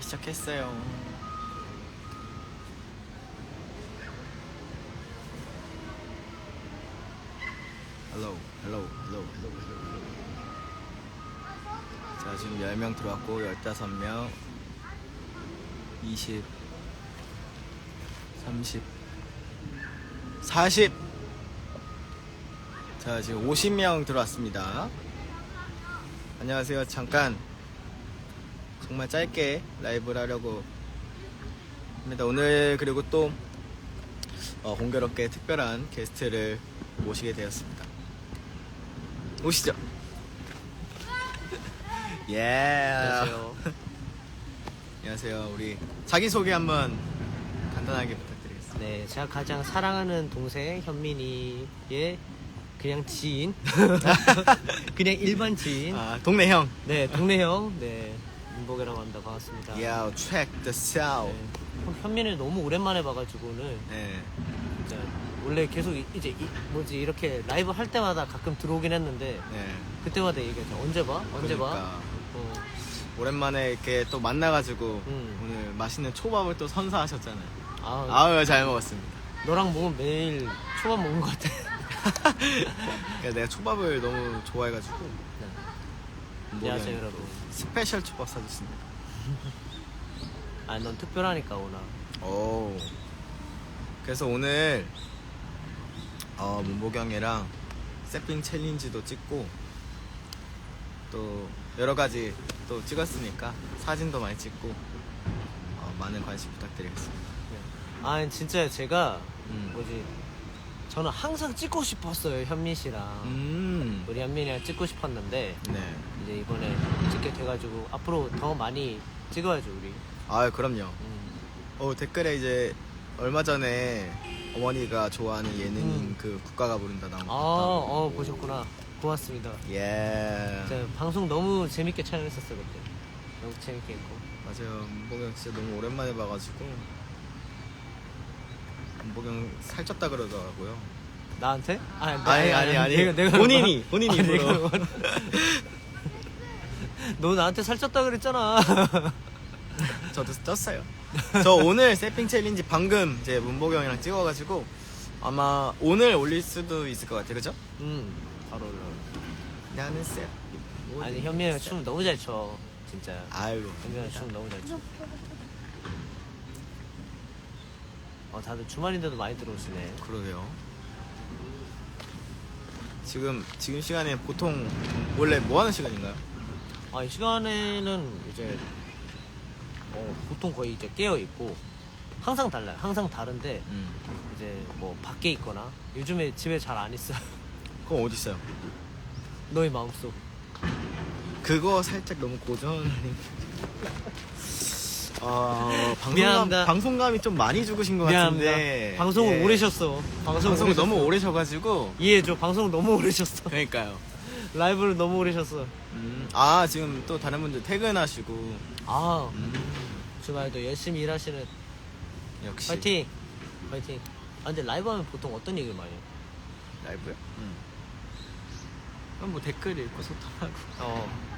네, 시작했어요. 헬로, 헬로, 헬로, 헬로, 헬로. 자, 지금 10명 들어왔고 15명 20 30 40 자, 지금 50명 들어왔습니다. 안녕하세요. 잠깐 정말 짧게 라이브를 하려고 합니다. 오늘 그리고 또 어, 공교롭게 특별한 게스트를 모시게 되었습니다. 오시죠. 예. 안녕하세요. 안녕하세요. 우리 자기 소개 한번 간단하게 부탁드리겠습니다. 네, 제가 가장 사랑하는 동생 현민이의 그냥 지인, 그냥 일반 지인. 아, 동네 형. 네, 동네 형. 네, 문복이라고 합니다. 반갑습니다. Yeah, check the sound. 네, 현민이를 너무 오랜만에 봐가지고 오늘 네. 진짜 원래 계속 이- 이제 이- 뭐지 이렇게 라이브 할 때마다 가끔 들어오긴 했는데 네. 그때마다 얘기하죠. 언제 봐? 언제 봐? 그러니까. 어, 오랜만에 이렇게 또 만나가지고 음. 오늘 맛있는 초밥을 또 선사하셨잖아요. 아, 아유 잘 먹었습니다. 너랑 먹으면 매일 초밥 먹는 것 같아. 그러니까 내가 초밥을 너무 좋아해가지고 안녕하세요, 여러분. 스페셜 초밥 사줬습니다. 아, 넌 특별하니까 오나. 오. 그래서 오늘 어, 문보경이랑 세핑 챌린지도 찍고 또 여러 가지 또 찍었으니까 사진도 많이 찍고 어, 많은 관심 부탁드리겠습니다. 아 진짜 제가 음. 뭐지 저는 항상 찍고 싶었어요 현민 씨랑 음. 우리 현민이랑 찍고 싶었는데 네. 이제 이번에 찍게 돼가지고 앞으로 더 많이 찍어야죠 우리 아 그럼요. 음. 어 댓글에 이제 얼마 전에 어머니가 좋아하는 예능인 음. 그 국가가 부른다 나온 아, 거. 어 보셨구나 고맙습니다 예. 진짜 방송 너무 재밌게 촬영했었어요 그때 너무 재밌게 했고 맞아요. 문보경 진짜 너무 오랜만에 봐가지고 문보경 살쪘다 그러더라고요. 나한테? 아, 아니 아니 아니. 내가, 내가 본인이 본인이 아, 입으로. 내가 너 나한테 살쪘다 그랬잖아 저도 쪘어요. 저 오늘 세핑 챌린지 방금 이제 문보경이랑 찍어가지고 아마 오늘 올릴 수도 있을 것 같아요. 그죠? 음 바로 올라 나는 쎄. 아니 현민이가 춤 너무 잘 춰 진짜 아유. 현민이가 춤 너무 잘 춰 어 다들 주말인데도 많이 들어오시네 그러게요. 지금 지금 시간에 보통 원래 뭐 하는 시간인가요? 아 이 시간에는 이제 어, 보통 거의 이제 깨어 있고 항상 달라요 항상 다른데 음. 이제 뭐 밖에 있거나 요즘에 집에 잘 안 있어요 그거 어디 있어요? 너의 마음속 그거 살짝 너무 고전 아닌? 어, 방송감, 미안합니다. 방송감이 좀 많이 죽으신 것 미안합니다. 같은데 방송을 예. 오래 쉬었어. 방송을, 방송을 오래 너무 쉬었어. 오래 쉬어가지고. 이해해줘. 방송을 너무 오래 쉬었어. 그러니까요. 라이브를 너무 오래 쉬었어. 음, 아 지금 또 다른 분들 퇴근하시고. 아 음, 주말도 열심히 일하시는. 역시. 파이팅. 파이팅. 아 근데 라이브 하면 보통 어떤 얘기를 많이 해? 라이브요? 음. 그럼 뭐 댓글 읽고 소통하고. 어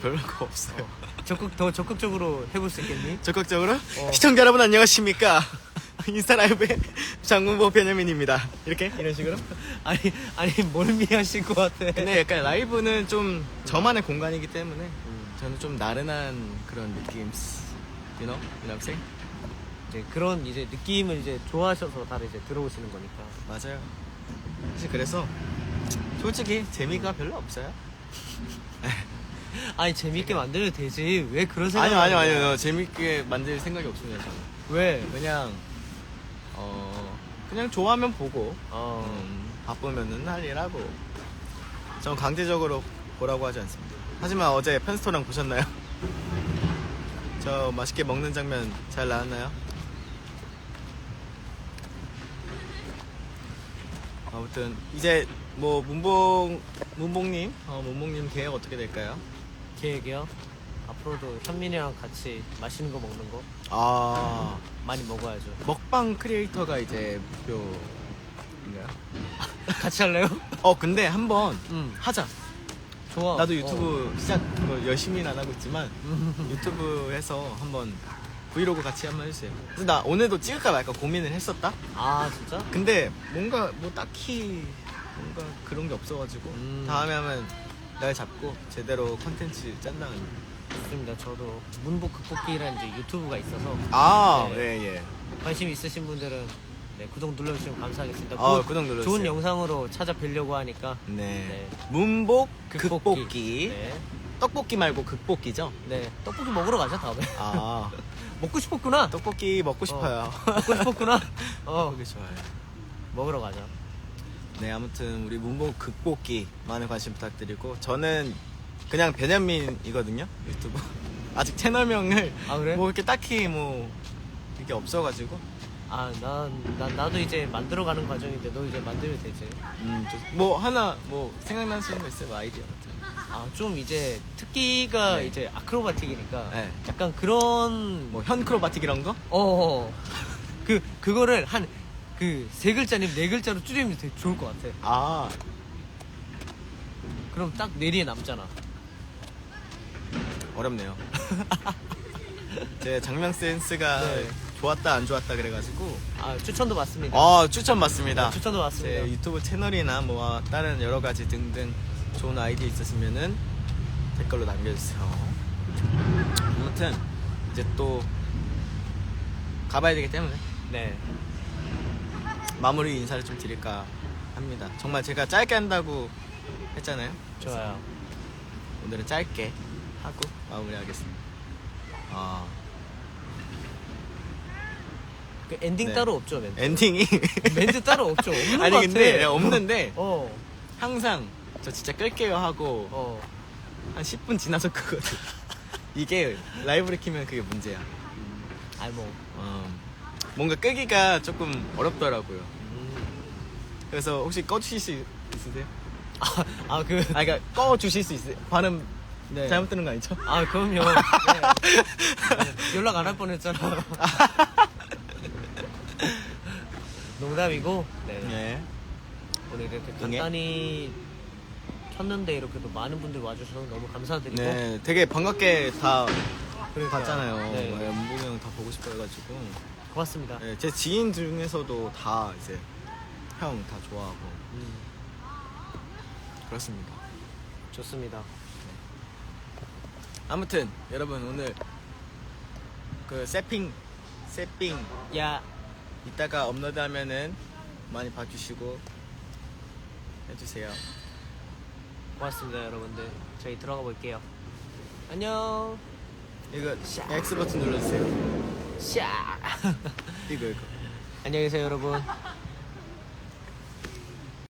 별로 거 없어요 적극 더 적극적으로 해볼 수 있겠니? 적극적으로 어. 시청자 여러분 안녕하십니까 인스타 라이브의 장문보 변현민입니다 이렇게 이런 식으로 아니 아니 멀미하실 것 같아 근데 약간 라이브는 좀 저만의 공간이기 때문에 음. 저는 좀 나른한 그런 느낌 you know? saying? 네, 그런 이제 느낌을 이제 좋아하셔서 다들 이제 들어오시는 거니까 맞아요 사실 그래서 솔직히 재미가 별로 없어요 아니 재밌게 만들면 되지 왜 그런 생각 아니요 아니요 아니요 재밌게 만들 생각이 없습니다 저는 왜? 그냥 어 그냥 좋아하면 보고 어 음, 바쁘면은 할 일 하고 전 강제적으로 보라고 하지 않습니다 하지만 어제 편스토랑 보셨나요? 저 맛있게 먹는 장면 잘 나왔나요? 아무튼 이제 뭐 문봉 문봉님 어, 문봉님 계획 어떻게 될까요? 계획이요? 앞으로도 현민이랑 같이 맛있는 거 먹는 거 아 많이 먹어야죠 먹방 크리에이터가 이제 목표인가요? 같이 할래요? 어 근데 한번 응 하자 좋아. 나도 유튜브 시작 뭐 열심히는 안 하고 있지만 유튜브에서 한번 브이로그 같이 한번 해주세요. 그래서 나 오늘도 찍을까 말까 고민을 했었다. 아 진짜? 근데 뭔가 뭐 딱히 뭔가 그런 게 없어가지고 음. 다음에 하면 날 잡고 제대로 컨텐츠 짠다는. 좋습니다. 저도 문복 극복기라는 이제 유튜브가 있어서 아, 네. 예, 예. 관심 있으신 분들은 네, 구독 눌러주시면 감사하겠습니다. 아, 곧 구독 눌러주세요. 좋은 영상으로 찾아뵈려고 하니까 네. 네. 문복 극복기. 극복기. 네. 떡볶이 말고 극복기죠? 네. 떡볶이 먹으러 가자 다음에. 아, 먹고 싶었구나. 떡볶이 먹고 싶어요. 먹고 싶었구나. 어. 떡볶이 좋아요. 먹으러 가자. 네, 아무튼 우리 문복 극복기 많은 관심 부탁드리고 저는 그냥 변현민이거든요 유튜브 아직 채널명을 아, 그래? 뭐 이렇게 딱히 뭐 이게 없어가지고 아, 난, 난 나도 이제 만들어가는 과정인데 너 이제 만들면 되지. 음, 좀- 뭐 하나 뭐 생각나시는 거 있어요? 뭐 아이디어 같은 아, 좀 이제 특기가 네. 이제 아크로바틱이니까 네. 약간 그런 뭐 현크로바틱 이런 거? 어, 어. 그 그거를 한 그 세 글자님 네 글자로 줄이면 되게 좋을 것 같아. 아 그럼 딱 뇌리에 남잖아. 어렵네요 제 장면 센스가 네. 좋았다 안 좋았다 그래가지고 아, 추천도 받습니다. 아 추천 받습니다 네, 추천도. 제 유튜브 채널이나 뭐 다른 여러 가지 등등 좋은 아이디어 있으시면은 댓글로 남겨주세요. 아무튼 이제 또 가봐야 되기 때문에 네. 마무리 인사를 좀 드릴까 합니다. 정말 제가 짧게 한다고 했잖아요. 그래서 좋아요. 오늘은 짧게 하고 마무리하겠습니다. 아 그 엔딩 네. 따로 없죠, 멘트. 엔딩이 멘트 따로 없죠. 없는 아니 것 근데 같아. 없는데 어. 항상 저 진짜 끌게요 하고 어. 한 10분 지나서 끄거든. 이게 라이브를 키면 그게 문제야. 아이 뭐. 어, 뭔가 끄기가 조금 어렵더라고요. 음. 그래서 혹시 꺼주실 수 있으세요? 아, 아, 그. 아, 그러니까 꺼주실 수 있어요? 발음 네. 잘못 들은 거 아니죠? 아, 그럼요. 네. 연락 안 할 뻔했잖아. 농담이고, 네. 네. 오늘 이렇게 응애? 간단히 쳤는데 이렇게 또 많은 분들 와주셔서 너무 감사드리고. 네, 되게 반갑게 다 그러니까요. 봤잖아요. 네. 네. 연봉이 형 다 보고 싶어 해가지고. 고맙습니다. 네, 제 지인 중에서도 다 이제 형 다 좋아하고 음, 그렇습니다. 좋습니다. 아무튼 여러분 오늘 그 세핑 세핑 야, 이따가 업로드하면은 많이 봐주시고 해주세요. 고맙습니다, 여러분들. 저희 들어가 볼게요. 안녕. 이거 X 버튼 눌러주세요. 샤. 이거 이거. 안녕히 계세요, 여러분.